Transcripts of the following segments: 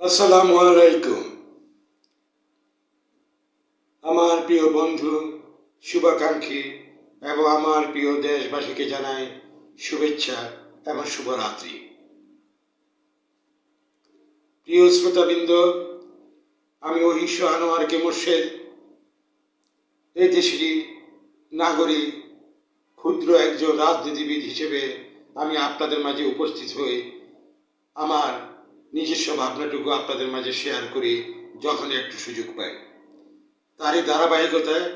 আসসালামু আলাইকুম। আমার প্রিয় বন্ধু, শুভাকাঙ্ক্ষী এবং আমার প্রিয় দেশবাসীকে জানাই শুভেচ্ছা এবং শুভরাত্রি। প্রিয় শ্রোতাবৃন্দ, আমি অহিষ্য আনোয়ারকে মোর্শেদ। এই দেশেরই নাগরিক, ক্ষুদ্র একজন রাজনীতিবিদ হিসেবে আমি আপনাদের মাঝে উপস্থিত হয়ে আমার নিজস্ব ভাবনাটুকু আপনাদের মাঝে শেয়ার করি যখন একটু সুযোগ পাই। তারই ধারাবাহিকতায়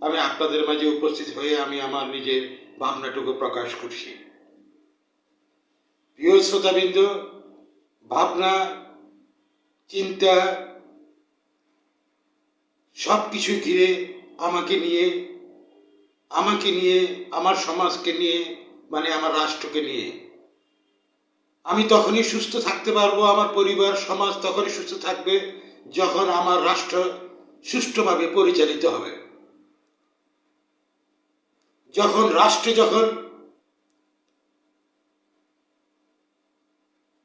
আমি আপনাদের মাঝে উপস্থিত হয়ে আমি আমার নিজের ভাবনাটুকু প্রকাশ করছি। প্রিয় শ্রোতাবৃন্দ, ভাবনা, চিন্তা সব কিছু ঘিরে আমাকে নিয়ে আমাকে নিয়ে, আমার সমাজকে নিয়ে মানে আমার রাষ্ট্রকে নিয়ে আমি তখনই সুস্থ থাকতে পারব, আমার পরিবার, সমাজ তখনই সুস্থ থাকবে যখন আমার রাষ্ট্র সুষ্ঠুভাবে পরিচালিত হবে। যখন রাষ্ট্রে যখন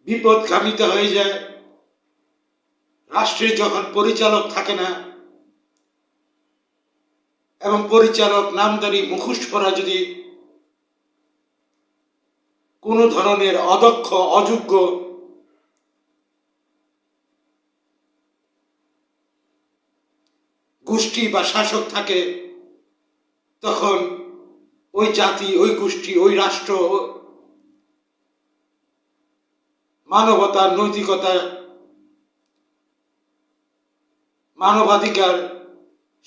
বিপদগামিত হয়ে যায়, রাষ্ট্রের যখন পরিচালক থাকে না, এবং পরিচালক নামদারি মুখোশ পরা যদি কোনো ধরনের অদক্ষ, অযোগ্য গোষ্ঠী বা শাসক থাকে, তখন ওই জাতি, ওই গোষ্ঠী, ওই রাষ্ট্র মানবতার নৈতিকতা, মানবাধিকার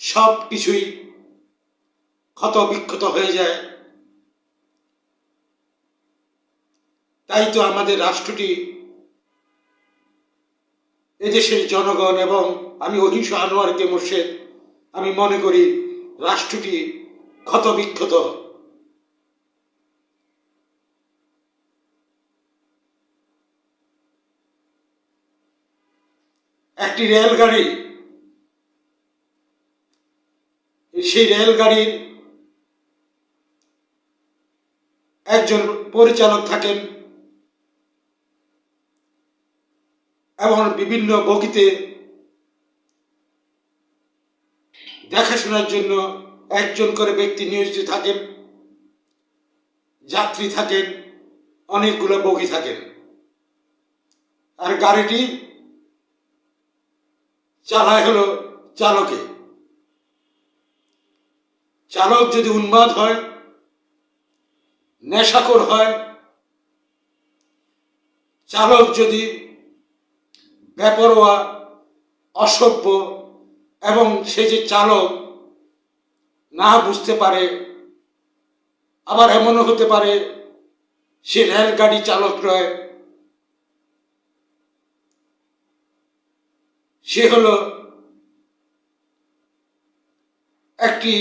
সব কিছুই ক্ষত বিক্ষত হয়ে যায়। তাই তো আমাদের রাষ্ট্রটি এদেশের জনগণ এবং আমি অহিংস আনোয়ারকে মোর্শেদ, আমি মনে করি রাষ্ট্রটি ক্ষতবিক্ষত। একটি রেলগাড়ি, সেই রেলগাড়ির একজন পরিচালক থাকেন এবং বিভিন্ন বগিতে দেখাশোনার জন্য একজন করে ব্যক্তি নিয়োজিত থাকেন, যাত্রী থাকেন, অনেকগুলো বগি থাকেন। আর গাড়িটি চালায় হলো চালকে। চালক যদি উন্মাদ হয়, নেশাখোর হয়, চালক যদি বেপরোয়া, অসভ্য এবং সে যে চালক না বুঝতে পারে, আবার এমনও হতে পারে সে রেলগাড়ি চালক নয়। সে হলো একটি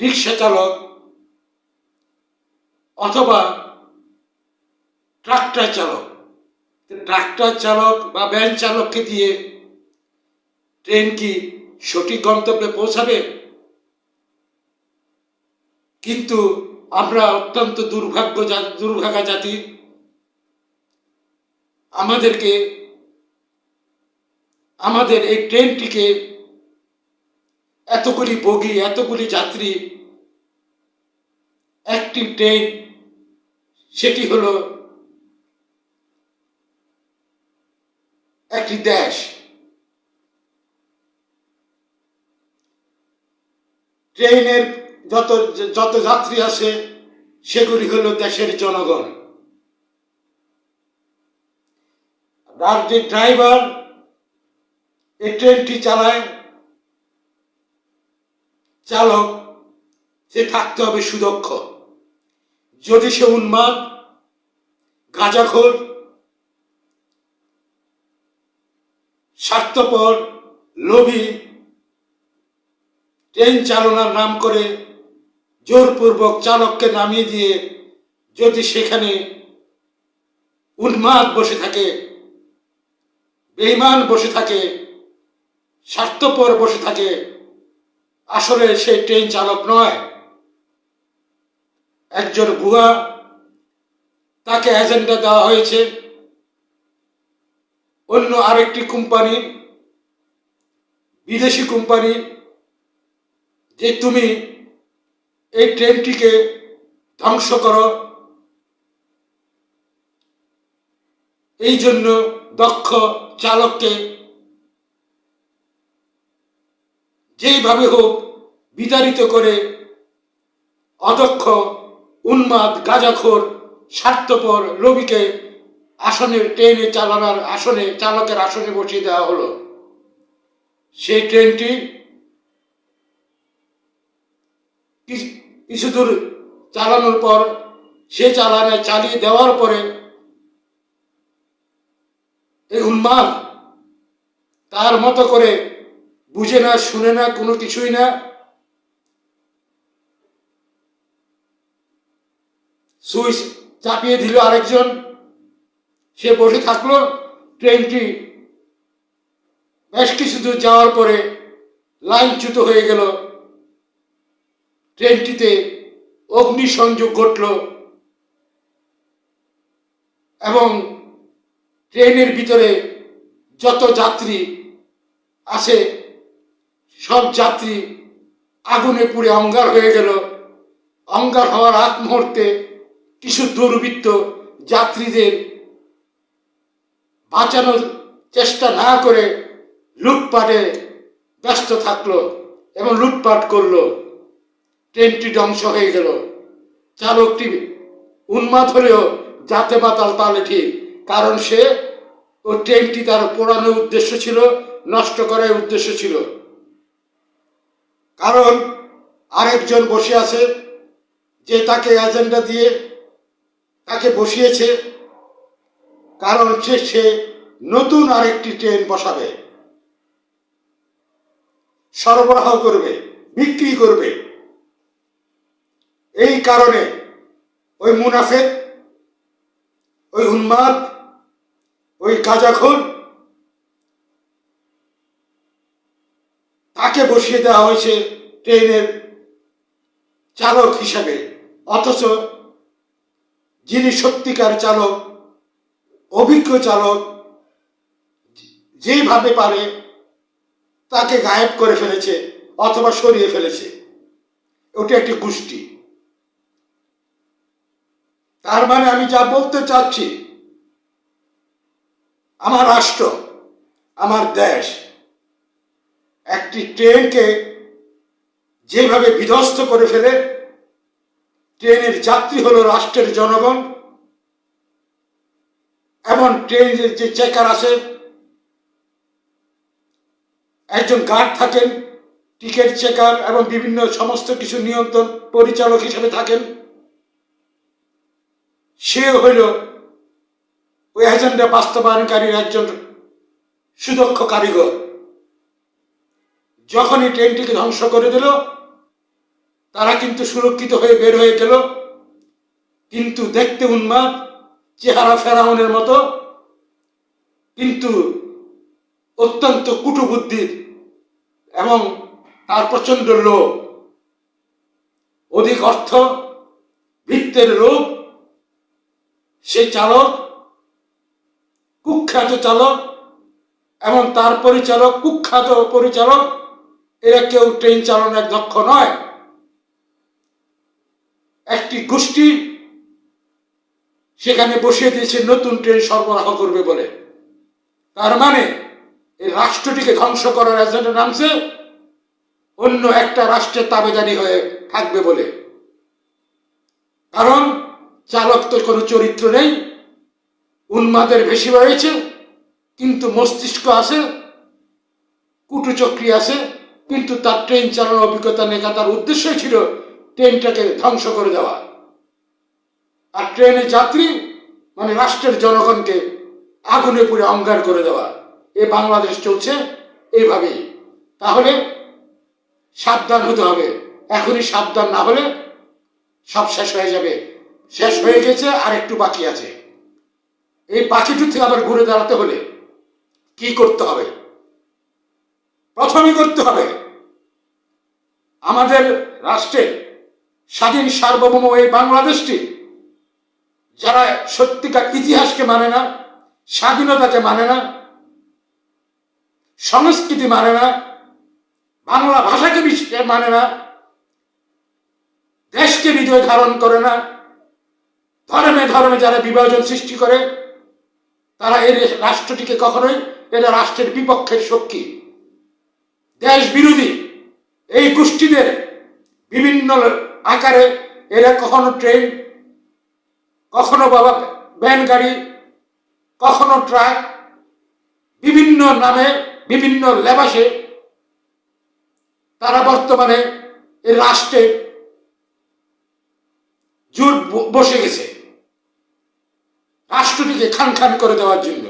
রিক্সা চালক। অথবা ট্রাক্টর চালক। ট্রাক্টর চালক বা ভ্যান চালককে দিয়ে ট্রেন কি সঠিক গন্তব্যে পৌঁছাবে? কিন্তু আমরা অত্যন্ত দুর্ভাগ্য দুর্ভাগা জাতি। আমাদেরকে, আমাদের এই ট্রেনটিকে এতগুলি বগি, এতগুলি যাত্রী, একটি ট্রেন সেটি হল একটি দেশ। ট্রেনের যত যত যাত্রী আছে সেগুলি হলো দেশের জনগণ। আর যে ড্রাইভার এই ট্রেনটি চালায়, চালক, সে থাকতে হবে সুদক্ষ। যদি সে উন্মাদ, গাঁজাখোর, স্বার্থপর, লোভী, ট্রেন চালনার নাম করে জোরপূর্বক চালককে নামিয়ে দিয়ে যদি সেখানে উন্মাদ বসে থাকে বেইমান বসে থাকে, স্বার্থপর বসে থাকে, আসলে সে ট্রেন চালক নয়। একজন ভুয়া তাকে এজেন্ডা দেওয়া হয়েছে। অন্য আরেকটি কোম্পানি বিদেশি কোম্পানি যে তুমি এই ট্রেনটিকে ধ্বংস করো। এই জন্য দক্ষ চালককে যেইভাবে হোক বিতাড়িত করে অদক্ষ উন্মাদ, গাজাখোর, স্বার্থপর রবিকে আসনে, ট্রেনে চালানোর আসনে, চালকের আসনে বসিয়ে দেওয়া হলো। সেই ট্রেনটি কিছু দূর চালানোর পর সে চালানে চালিয়ে দেওয়ার পরে এই উন্মাদ তার মতো করে বুঝে না, শুনে না, কোনো কিছুই না সুইচ চাপিয়ে দিল আরেকজন। সে বসে থাকল ট্রেনটি। বেশ কিছু দূর যাওয়ার পরে লাইনচ্যুত হয়ে গেল। ট্রেনটিতে অগ্নিসংযোগ ঘটল এবং ট্রেনের ভিতরে যত যাত্রী আছে, সব যাত্রী আগুনে পুড়ে অঙ্গার হয়ে গেল। অঙ্গার হওয়ার আগ মুহূর্তে কিছু দুর্বৃত্ত যাত্রীদের বাঁচানোর চেষ্টা না করে লুটপাটে ব্যস্ত থাকল এবং লুটপাট করল। ট্রেনটি ধ্বংস হয়ে গেল। চালকটি উন্মাদ হলেও যাতে মাতাল তালে ঠিক, কারণ সে ও ট্রেনটি তার পোড়ানোর উদ্দেশ্য ছিল, নষ্ট করার উদ্দেশ্য ছিল। কারণ আরেকজন বসে আছে যে তাকে এজেন্ডা দিয়ে তাকে বসিয়েছে। কারণ হচ্ছে সে নতুন আরেকটি ট্রেন বসাবে। সরবরাহ করবে, বিক্রি করবে। এই কারণে ওই মুনাফেক, ওই উন্মাদ ওই গাজাখোর, তাকে বসিয়ে দেওয়া হয়েছে ট্রেনের চালক হিসাবে। অথচ যিনি সত্যিকার চালক, অভিজ্ঞ চালক যেভাবে পারে, তাকে গায়েব করে ফেলেছে অথবা সরিয়ে ফেলেছে। ওটা একটি গোষ্ঠী। তার মানে আমি যা বলতে চাচ্ছি, আমার রাষ্ট্র, আমার দেশ, একটি ট্রেনকে যেভাবে বিধ্বস্ত করে ফেলে ট্রেনের যাত্রী হলো রাষ্ট্রের জনগণ। এবং ট্রেনের যে চেকার আছে, একজন গার্ড থাকেন, টিকিট চেকার এবং বিভিন্ন সমস্ত কিছু নিয়ন্ত্রণ পরিচালক হিসেবে থাকেন। সে হইল ওই এজেন্ডা বাস্তবায়নকারীর একজন সুদক্ষ কারিগর। যখনই ট্রেনটিকে ধ্বংস করে দিল তারা কিন্তু সুরক্ষিত হয়ে বের হয়ে গেল। কিন্তু দেখতে উন্মাদ, চেহারা ফেরাউনের মতো। কিন্তু অত্যন্ত কুটবুদ্ধির এবং তার প্রচণ্ড লোভ। অধিক অর্থ, ভিত্তের লোভ। সে চালক, কুখ্যাত চালক এবং তার পরিচালক, কুখ্যাত পরিচালক, এরা কেউ ট্রেন চালনায় দক্ষ নয়। একটি গোষ্ঠী সেখানে বসিয়ে দিয়েছে, নতুন ট্রেন সরবরাহ করবে বলে। তার মানে এই রাষ্ট্রটিকে ধ্বংস করার এজেন্ডা নামছে, অন্য একটা রাষ্ট্রের তাবেদারি হয়ে থাকবে বলে। কারণ, চালক তো কোনো চরিত্র নেই, উন্মাদের বেশি রয়েছে কিন্তু মস্তিষ্ক আছে, কুটুচক্রী আছে, কিন্তু তার ট্রেন চালানোর অভিজ্ঞতা নেই, তার উদ্দেশ্যই ছিল ট্রেনটাকে ধ্বংস করে দেওয়া। আর ট্রেনের যাত্রী মানে রাষ্ট্রের জনগণকে আগুনে পুড়ে অঙ্গার করে দেওয়া। এ বাংলাদেশ চলছে এইভাবেই। তাহলে সাবধান হতে হবে। এখনই সাবধান না হলে সব শেষ হয়ে যাবে। শেষ হয়ে গেছে, আর একটু বাকি আছে। এই বাকিটু থেকে আবার ঘুরে দাঁড়াতে হলে কি করতে হবে? প্রথমে করতে হবে, আমাদের রাষ্ট্রের স্বাধীন সার্বভৌম এই বাংলাদেশটি, যারা সত্যিকার ইতিহাসকে মানে না, স্বাধীনতাকে মানে না, সংস্কৃতি মানে না, বাংলা ভাষাকে মানে না, দেশকে হৃদয় ধারণ করে না, ধর্মে ধর্মে যারা বিভাজন সৃষ্টি করে, তারা এই রাষ্ট্রটিকে কখনোই এরা রাষ্ট্রের বিপক্ষের শক্তি। দেশ বিরোধী এই গোষ্ঠীদের বিভিন্ন আকারে, এরা কখনো ট্রেন কখনো বাবা ভ্যান গাড়ি, কখনো ট্রাক বিভিন্ন নামে, বিভিন্ন লেবাসে তারা বর্তমানে এই রাষ্ট্রে জোট বসে গেছে। রাষ্ট্রটিকে খান খান করে দেওয়ার জন্য।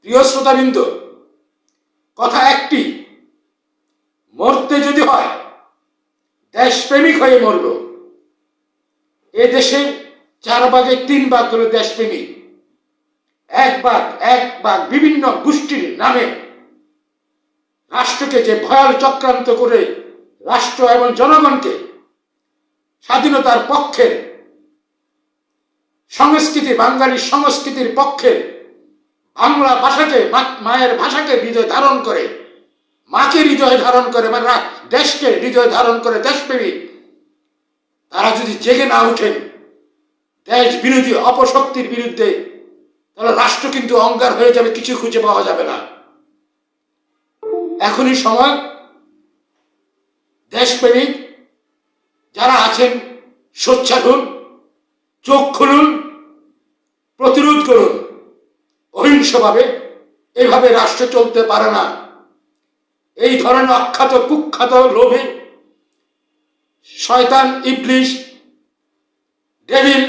প্রিয় শ্রোতাবৃন্দ, কথা একটি, মরতে যদি হয় দেশপ্রেমিক হয়ে মরল। এ দেশে চার ভাগে তিন ভাগ হলো দেশপ্রেমিক। এক ভাগ এক ভাগ বিভিন্ন গোষ্ঠীর নামে রাষ্ট্রকে যে ভয়াল চক্রান্ত করে রাষ্ট্র এবং জনগণকে স্বাধীনতার পক্ষে সংস্কৃতি বাঙালির সংস্কৃতির পক্ষে বাংলা ভাষাকে মায়ের ভাষাকে হৃদয় ধারণ করে মাকে হৃদয় ধারণ করে মানে দেশকে হৃদয় ধারণ করে দেশপ্রেমিক তারা যদি জেগে না উঠেন দেশ বিরোধী অপশক্তির বিরুদ্ধে, তাহলে রাষ্ট্র কিন্তু অঙ্গার হয়ে যাবে, কিছু খুঁজে পাওয়া যাবে না। এখনই সময় দেশপ্রেমিক যারা আছেন, সোচ্চার হন, চোখ খুলুন, প্রতিরোধ করুন। অহিংসভাবে এভাবে রাষ্ট্র চলতে পারে না। এই ধরনের অখ্যাত কুখ্যাত লোভে শয়তান ইবলিশ ডেভিল,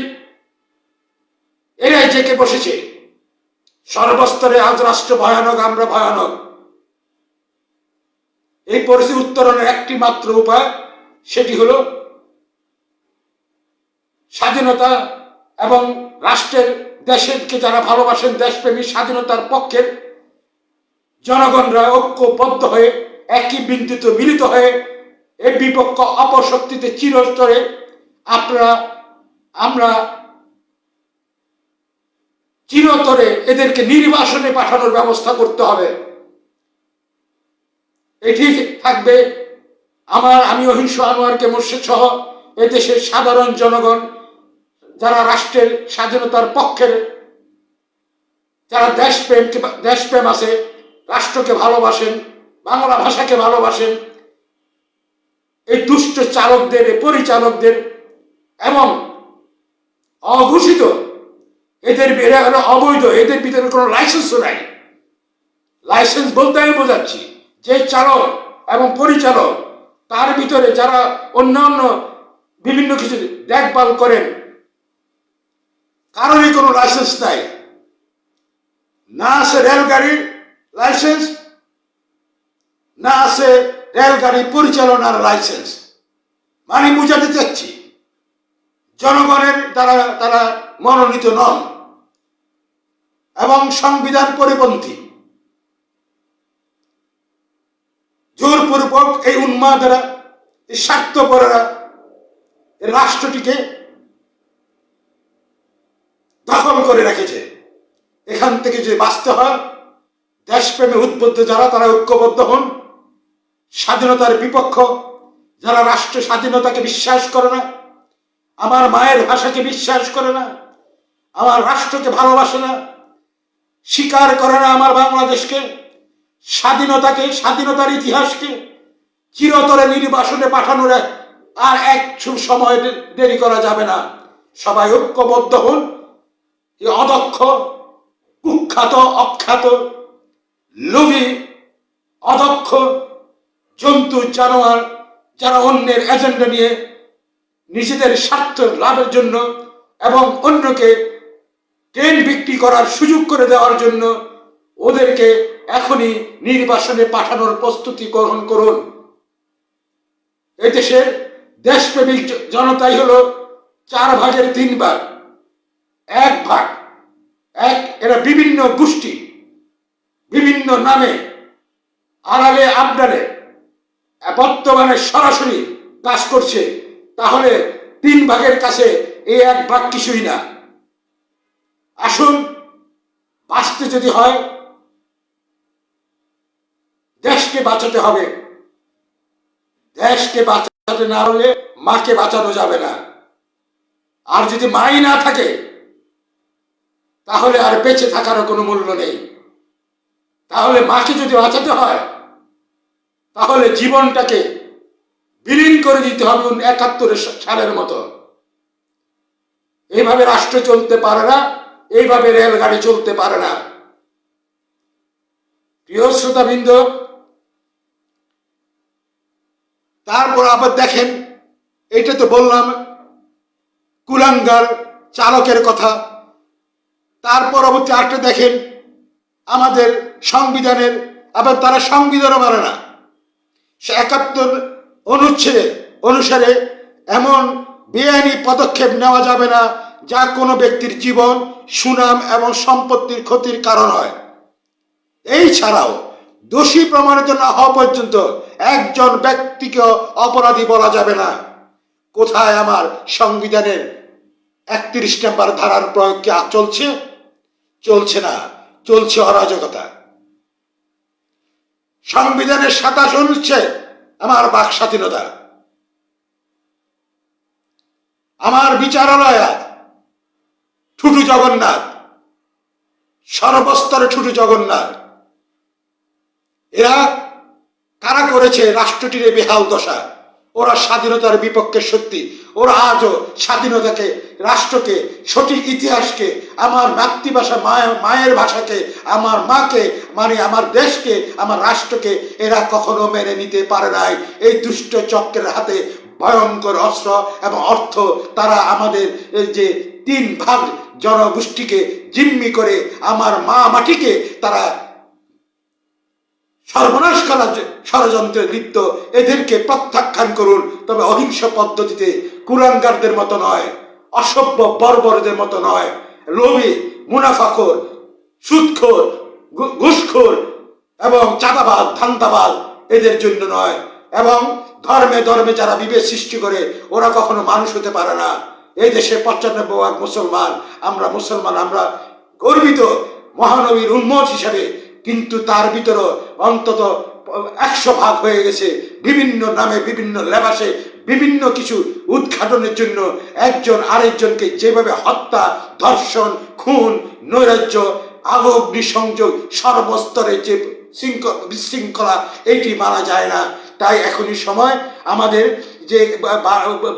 এরাই জেকে বসেছে। সর্বস্তরে আজ রাষ্ট্র ভয়ানক, আমরা ভয়ানক। এই পরিস্থিতি উত্তরণের একটি মাত্র উপায়, সেটি হলো স্বাধীনতা এবং রাষ্ট্রের দেশেরকে যারা ভালোবাসেন, দেশপ্রেমী স্বাধীনতার পক্ষের জনগণরা ঐক্যবদ্ধ হয়ে, একই বিন্দুতে মিলিত হয়ে এই বিপক্ষ অপশক্তিতে চিরস্তরে আপনারা, আমরা চিরতরে এদেরকে নির্বাসনে পাঠানোর ব্যবস্থা করতে হবে। এটি থাকবে আমার, আমি অহিংস আনোয়ারকে মোর্শেদ সহ এদেশের সাধারণ জনগণ, যারা রাষ্ট্রের স্বাধীনতার পক্ষের, যারা দেশপ্রেম দেশপ্রেম আছে রাষ্ট্রকে ভালোবাসেন, বাংলা ভাষাকে ভালোবাসেন, এই দুষ্ট চালকদের, এই পরিচালকদের, এবং অঘোষিত, এদের এরা হলো অবৈধ, এদের ভিতরে কোনো লাইসেন্সও নাই। লাইসেন্স বলতে আমি বোঝাচ্ছি, যে চালক এবং পরিচালক, তার ভিতরে যারা অন্যান্য বিভিন্ন কিছু দেখভাল করেন, কারোরই কোনো লাইসেন্স নাই। না আছে রেলগাড়ির লাইসেন্স না আছে রেলগাড়ি পরিচালনার লাইসেন্স মানে বুঝাতে চাচ্ছি, জনগণের দ্বারা তারা মনোনীত নন এবং সংবিধান পরিপন্থী। জোরপূর্বক এই উন্মাদেরা এই স্বার্থপরেরা রাষ্ট্রটিকে দখল করে রেখেছে। এখান থেকে যে বাঁচতে হয় দেশপ্রেমে উদ্বুদ্ধ যারা, তারা ঐক্যবদ্ধ হন। স্বাধীনতার বিপক্ষ, যারা রাষ্ট্র স্বাধীনতাকে বিশ্বাস করে না, আমার মায়ের ভাষাকে বিশ্বাস করে না, আমার রাষ্ট্রকে ভালোবাসে না, স্বীকার করে না আমার বাংলাদেশকে, স্বাধীনতাকে, স্বাধীনতার ইতিহাসকে, চিরতরে নির্বাসনে পাঠানোর আর এক সময় দেরি করা যাবে না। সবাই ঐক্যবদ্ধ হন। অদক্ষ, কুখ্যাত, অখ্যাত লোভী, অদক্ষ, জন্তু, জানোয়ার, যারা অন্যের এজেন্ডা নিয়ে নিজেদের স্বার্থ লাভের জন্য এবং অন্যকে ট্রেন বিক্রি করার সুযোগ করে দেওয়ার জন্য ওদেরকে এখনই নির্বাসনে পাঠানোর প্রস্তুতি গ্রহণ করুন। এদেশের দেশপ্রেমিক জ- জনতাই হলো চার ভাগের তিন ভাগ। এক ভাগ। এক, এরা বিভিন্ন গোষ্ঠী। বিভিন্ন নামে, আড়ালে, আবডালে, বর্তমানে সরাসরি কাজ করছে, তাহলে তিন ভাগের কাছে এই এক ভাগ কিছুই না। আসুন, বাঁচতে যদি হয়, দেশকে বাঁচাতে হবে। দেশকে বাঁচাতে না হলে মাকে বাঁচানো যাবে না। আর যদি মাই না থাকে, তাহলে আর বেঁচে থাকারও কোনো মূল্য নেই। তাহলে মাকে যদি বাঁচাতে হয়, তাহলে জীবনটাকে বিলীন করে দিতে হবে একাত্তরের সালের মতো। এইভাবে রাষ্ট্র চলতে পারে না, এইভাবে রেলগাড়ি চলতে পারে না। প্রিয় শ্রোতাবৃন্দ, তারপর আবার দেখেন এটা তো বললাম, কুলাঙ্গার চালকের কথা। তার পরবর্তী আরেকটা দেখেন আমাদের সংবিধানের, আবার তারা সংবিধানও মানে না। একাত্তর অনুচ্ছেদে অনুসারে এমন বেআইনি পদক্ষেপ নেওয়া যাবে না যা কোনো ব্যক্তির জীবন, সুনাম এবং সম্পত্তির ক্ষতির কারণ হয়। এই ছাড়াও দোষী প্রমাণিত না হওয়া পর্যন্ত একজন ব্যক্তিকে অপরাধী বলা যাবে না। কোথায় আমার সংবিধানের একত্রিশ নাম্বার ধারার প্রয়োগ কি চলছে? চলছে না। চলছে অরাজকতা। সংবিধানের সাতাশ অনুচ্ছেদ, আমার বাক স্বাধীনতা। আমার বিচারালয় ঠুটু জগন্নাথ, সর্বস্তরে ঠুটু জগন্নাথ। এরা কারা করেছে রাষ্ট্রটির বেহাল দশা? ওরা স্বাধীনতার বিপক্ষে সত্যি ওরা আজও স্বাধীনতাকে, রাষ্ট্রকে, সঠিক ইতিহাসকে, আমার মাতৃভাষা মায়ের মায়ের ভাষাকে, আমার মাকে মানে আমার দেশকে, আমার রাষ্ট্রকে এরা কখনো মেনে নিতে পারে নাই। এই দুষ্ট চক্রের হাতে ভয়ঙ্কর অস্ত্র এবং অর্থ তারা আমাদের যে তিন ভাগ জনগোষ্ঠীকে জিম্মি করে, আমার মা মাটিকে তারা সর্বনাশ করার ষড়যন্ত্রে লিপ্ত এদেরকে প্রত্যাখ্যান করুন। তবে অহিংস পদ্ধতিতে কুরাঙ্গারদের মতো নয়, অসভ্য বর্বরদের মতো নয়। লোভী, মুনাফাখোর, সুদখোর ঘু- ঘুষখোর এবং চাঁদাবাদ ধান্দাবাদ এদের জন্য নয়। এবং ধর্মে ধর্মে যারা বিভেদ সৃষ্টি করে, ওরা কখনো মানুষ হতে পারে না। এই দেশে পঁচানব্বই ভাগ মুসলমান। আমরা মুসলমান, আমরা গর্বিত মহানবীর উন্মত হিসাবে কিন্তু তার ভিতরও অন্তত একশো ভাগ হয়ে গেছে। বিভিন্ন নামে বিভিন্ন লেবাসে বিভিন্ন কিছু উদ্ঘাটনের জন্য একজন আরেকজনকে যেভাবে হত্যা, ধর্ষণ, খুন, নৈরাজ্য, আগ্নি সংযোগ, সর্বস্তরে যে শৃঙ্খলা বিশৃঙ্খলা, এইটি মানা যায় না। তাই এখনই সময় আমাদের যে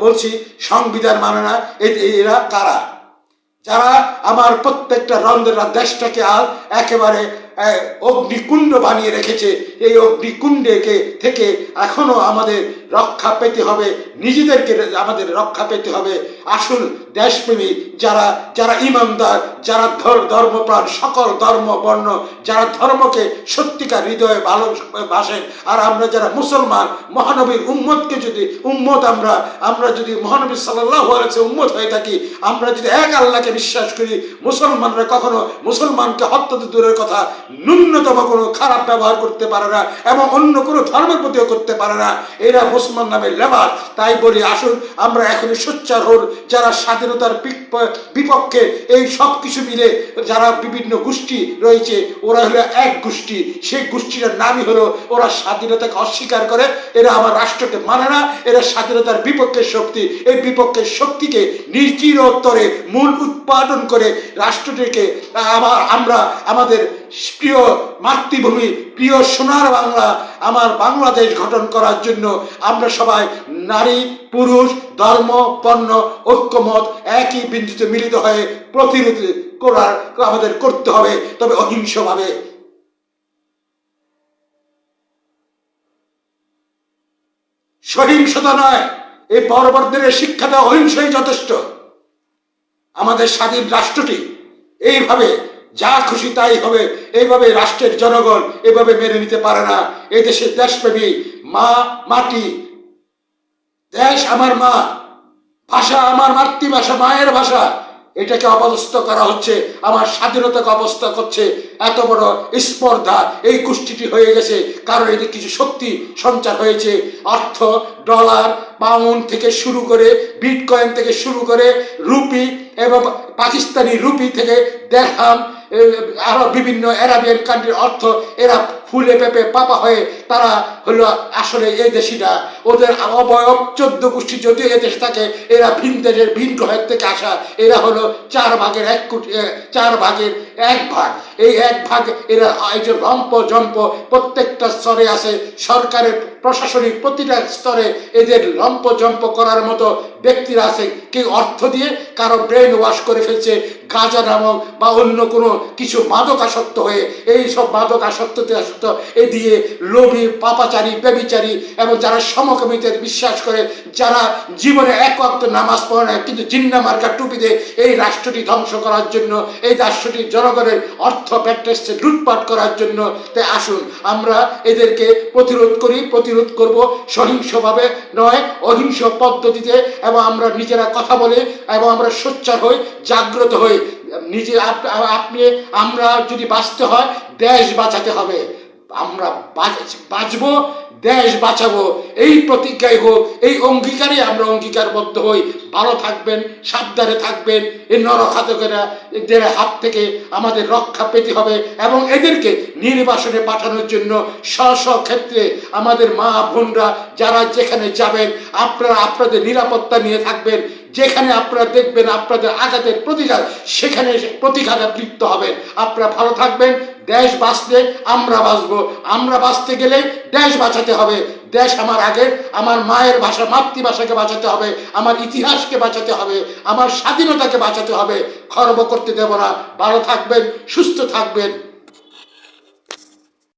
বলছি, সংবিধান মানে না এরা কারা? যারা আমার প্রত্যেকটা রন্ধ্রা দেশটাকে আর একেবারে অগ্নিকুণ্ড বানিয়ে রেখেছে। এই অগ্নিকুণ্ডেকে থেকে এখনও আমাদের রক্ষা পেতে হবে, নিজেদেরকে আমাদের রক্ষা পেতে হবে। আসুন দেশপ্রেমী, যারা যারা ইমানদার, যারা ধর- ধর্মপ্রাণ, সকল ধর্ম, বর্ণ, যারা ধর্মকে সত্যিকার হৃদয়ে ভালোবাসেন আর আমরা যারা মুসলমান, মহানবীর উম্মতকে যদি, উম্মত আমরা আমরা যদি মহানবী সাল্লাহ উম্মত হয়ে থাকি, আমরা যদি এক আল্লাহকে বিশ্বাস করি, মুসলমানরা কখনো মুসলমানকে হত্যা দূরের কথা, ন্যূনতম কোনো খারাপ ব্যবহার করতে পারে না এবং অন্য কোনো ধর্মের প্রতিও করতে পারে না। এরা মুসলমান নামের লেবার তাই বলি, আসুন, আমরা এখনই সোচ্চার হন, যারা স্বাধীনতার বিপক্ষে এই সব কিছু মিলে যারা বিভিন্ন গোষ্ঠী রয়েছে, ওরা হলো এক গোষ্ঠী। সেই গোষ্ঠীটার নামই হলো, ওরা স্বাধীনতাকে অস্বীকার করে। এরা আমার রাষ্ট্রকে মানে না, এরা স্বাধীনতার বিপক্ষের শক্তি। এই বিপক্ষের শক্তিকে নির্চিরোত্তরে মূল উৎপাদন করে রাষ্ট্রটিকে আমার আমরা, আমাদের প্রিয় মাতৃভূমি, প্রিয় সোনার বাংলা, আমার বাংলাদেশ গঠন করার জন্য আমরা সবাই নারী, পুরুষ, ধর্ম বর্ণ ঐক্যমত একই বিন্দুতে মিলিত হয়ে প্রতিরোধ করার আমাদের করতে হবে, তবে অহিংসভাবে। সহিংসতা নয়, এই পরবর্তীদের শিক্ষা দেওয়া অহিংসই যথেষ্ট। আমাদের স্বাধীন রাষ্ট্রটি এইভাবে যা খুশি তাই হবে। এইভাবে রাষ্ট্রের জনগণ এভাবে মেনে নিতে পারে না। এই দেশের দেশপ্রেমী মা, মাটি, দেশ আমার মা, ভাষা আমার মাতৃভাষা, মায়ের ভাষা, এটাকে অপদস্থ করা হচ্ছে। আমার স্বাধীনতাকে অবস্থ করছে। এত বড় স্পর্ধা এই গোষ্ঠীটি হয়ে গেছে। কারণ এতে কিছু শক্তি সঞ্চার হয়েছে। অর্থ, ডলার, পাউন্ড থেকে শুরু করে, বিটকয়েন থেকে শুরু করে, রুপি এবং পাকিস্তানি রুপি থেকে দেড়হাম এ, আরও বিভিন্ন অ্যারাবিয়ান কান্ট্রির অর্থ এরা ফুলে পেপে পাপা হয়ে তারা হলো আসলে এই দেশিরা ওদের অবয়ব চোদ্দ গোষ্ঠী যদিও এ দেশে থাকে, এরা ভিন দেশের ভিন গ্রহের থেকে আসা। এরা হলো চার ভাগের এক কোটি চার ভাগের এক ভাগ। এই এক ভাগ এরা এই যে রম্প জম্প প্রত্যেকটা স্তরে আছে। সরকারের, প্রশাসনিক প্রতিটা স্তরে এদের লম্প জম্প করার মতো ব্যক্তিরা আছে। কেউ অর্থ দিয়ে কারও ব্রেন ওয়াশ করে ফেলছে, গাঁজা নামক বা অন্য কোনো কিছু মাদকাসক্ত হয়ে। এই সব মাদকাসক্ততে আসক্ত এ দিয়ে লোভী, পাপাচারী বেবিচারী এবং যারা সমকামিতে বিশ্বাস করে, যারা জীবনে এক অক্ত নামাজ পড়ে না, কিন্তু জিন্না মার্কা টুপিতে এই রাষ্ট্রটি ধ্বংস করার জন্য, এই রাষ্ট্রটি জনগণের অর্থ প্যাটেসে লুটপাট করার জন্য তাই আসুন, আমরা এদেরকে প্রতিরোধ করি, প্রতিরোধ করব সহিংসভাবে নয়, অহিংস পদ্ধতিতে এবং আমরা নিজেরা কথা বলে এবং আমরা সোচ্চার হই, জাগ্রত হই। নিজে আপ- আপনি, আমরা যদি বাঁচতে হয়, দেশ বাঁচাতে হবে। আমরা বাঁচ- বাঁচবো দেশ বাঁচাবো। এই প্রতিজ্ঞাই হোক, এই অঙ্গীকারে আমরা অঙ্গীকারবদ্ধ হই। ভালো থাকবেন, সাবধানে থাকবেন, এই নরখাতকেরা এদের হাত থেকে আমাদের রক্ষা পেতে হবে এবং এদেরকে নির্বাসনে পাঠানোর জন্য স্ব ক্ষেত্রে আমাদের মা বোনরা যারা যেখানে যাবেন, আপনারা আপনাদের নিরাপত্তা নিয়ে থাকবেন। যেখানে আপনারা দেখবেন, আপনাদের আঘাতের প্রতিঘাত, সেখানে প্রতিঘাতে লিপ্ত হবেন। আপনারা ভালো থাকবেন, দেশ বাঁচলে আমরা বাঁচবো। আমরা বাঁচতে গেলে দেশ বাঁচাতে হবে। দেশ আমার আগে, আমার মায়ের ভাষা, মাতৃভাষাকে বাঁচাতে হবে, আমার ইতিহাসকে বাঁচাতে হবে, আমার স্বাধীনতাকে বাঁচাতে হবে। খর্ব করতে দেব না। ভালো থাকবেন, সুস্থ থাকবেন।